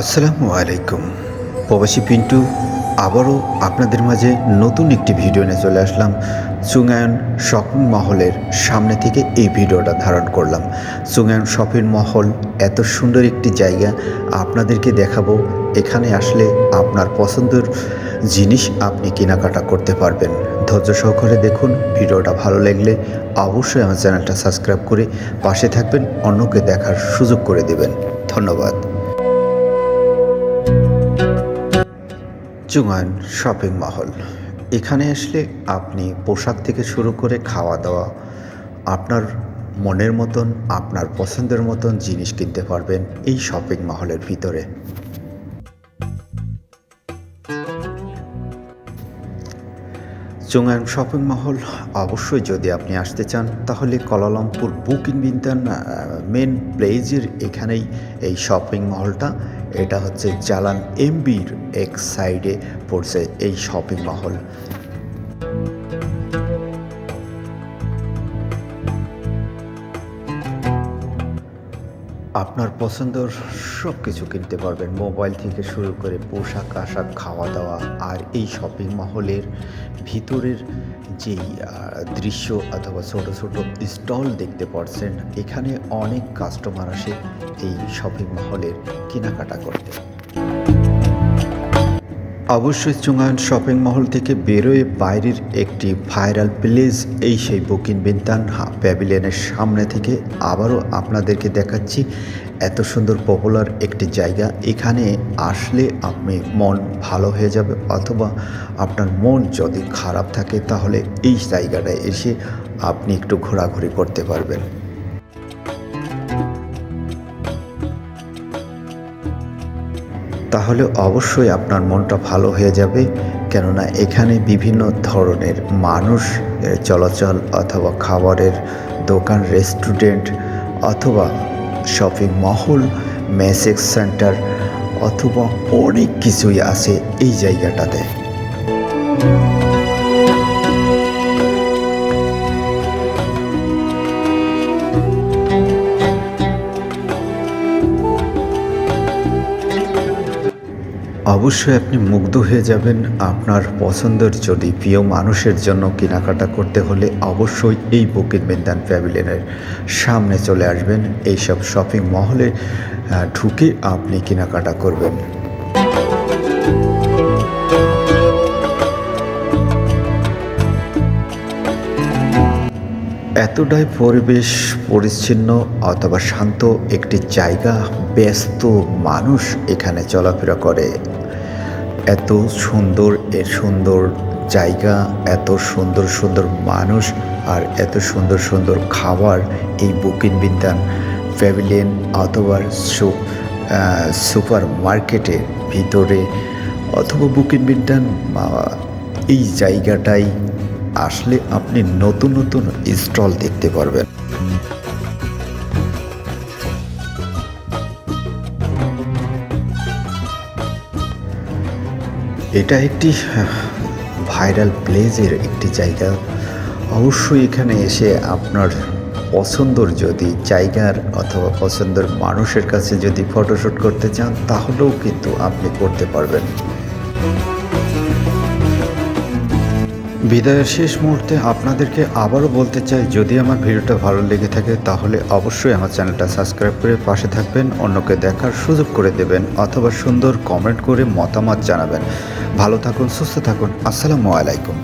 আসসালামু আলাইকুম। প্রবাসী পিন্টু, আবারও আপনাদের মাঝে নতুন একটি ভিডিও নিয়ে চলে আসলাম। চুঙ্গায়ন শপিং মহলের সামনে থেকে এই ভিডিওটা ধারণ করলাম। চুঙ্গায়ন শপিং মহল এত সুন্দর একটি জায়গা, আপনাদেরকে দেখাবো। এখানে আসলে আপনার পছন্দের জিনিস আপনি কেনাকাটা করতে পারবেন। ধৈর্য সহকারে দেখুন, ভিডিওটা ভালো লাগলে অবশ্যই আমার চ্যানেলটা সাবস্ক্রাইব করে পাশে থাকবেন, অন্যকে দেখার সুযোগ করে দেবেন। ধন্যবাদ। চুঙ্গান শপিং মহল। এখানে আসলে আপনি পোশাক থেকে শুরু করে খাওয়া দাওয়া, আপনার মনের মতন, আপনার পছন্দের মতন জিনিস কিনতে পারবেন এই শপিং মহলের ভিতরে। চুঙ্গায়ন শপিং মহল অবশ্যই যদি আপনি আসতে চান, তাহলে Kuala Lumpur book booking Bintang main প্লেজের এখানেই এই শপিং মহলটা এটা হচ্ছে জালান এমবির এক সাইডে পড়ছে এই শপিং মহল আপনার পছন্দর সব কিছু কিনতে পারবেন। মোবাইল থেকে শুরু করে পোশাক, আশাক খাওয়া দাওয়া আর এই শপিং মহলের ভিতরের যেই দৃশ্য অথবা ছোট ছোট স্টল দেখতে পারছেন, এখানে অনেক কাস্টমার আসে এই শপিং মহলের কেনাকাটা করতে। অবশ্যই চুঙ্গায়ন শপিং মহল থেকে বেরোয় বাইরের একটি ভাইরাল প্লেস। এই সেই বুকিং বিন্তান প্যাভিলিয়নের সামনে থেকে আবারও আপনাদেরকে দেখাচ্ছি এত সুন্দর পপুলার একটি জায়গা। এখানে আসলে আপনি মন ভালো হয়ে যাবে অথবা আপনার মন যদি খারাপ থাকে তাহলে এই জায়গাটায় এসে আপনি একটু ঘোরাঘুরি করতে পারবেন। তাহলে অবশ্যই আপনার মনটা ভালো হয়ে যাবে। কেননা এখানে বিভিন্ন ধরনের মানুষ চলাচল অথবা খাবারের দোকান, রেস্টুরেন্ট অথবা শপিং মহল, মেসেজ সেন্টার অথবা অনেক কিছুই আছে এই জায়গাটাতে। অবশ্যই আপনি মুগ্ধ হয়ে যাবেন আপনার পছন্দের যদি প্রিয় মানুষের জন্য কেনাকাটা করতে হলে অবশ্যই এই বকির বিন্দান প্যাভিলিয়নের সামনে চলে আসবেন। এইসব শপিং মহলে ঢুকে আপনি কেনাকাটা করবেন। এতটাই পরিবেশ পরিচ্ছন্ন অথবা শান্ত একটি জায়গা, ব্যস্ত মানুষ এখানে চলাফেরা করে। এত সুন্দর, এ সুন্দর জায়গা, এত সুন্দর সুন্দর মানুষ আর এত সুন্দর সুন্দর খাবার এই বুকিং বিদ্যান প্যাভিলিয়ন অথবা সুপার মার্কেটের ভিতরে অথবা বুকিং বিদ্যান এই জায়গাটাই আসলে আপনি নতুন নতুন স্টল দেখতে পারবেন। এটা একটি, ভাইরাল প্লেজের একটি জায়গা। অবশ্যই এখানে এসে আপনার পছন্দর যদি জায়গার অথবা পছন্দের মানুষের কাছে যদি ফটোশ্যুট করতে চান, তাহলেও কিন্তু আপনি করতে পারবেন। বিদায়ের শেষ মুহূর্তে আপনাদেরকে আবারও বলতে চাই, যদি আমার ভিডিওটা ভালো লেগে থাকে, তাহলে অবশ্যই আমার চ্যানেলটা সাবস্ক্রাইব করে পাশে থাকবেন, অন্যকে দেখার সুযোগ করে দেবেন, অথবা সুন্দর কমেন্ট করে মতামত জানাবেন। ভালো থাকুন, সুস্থ থাকুন, আসসালামু আলাইকুম।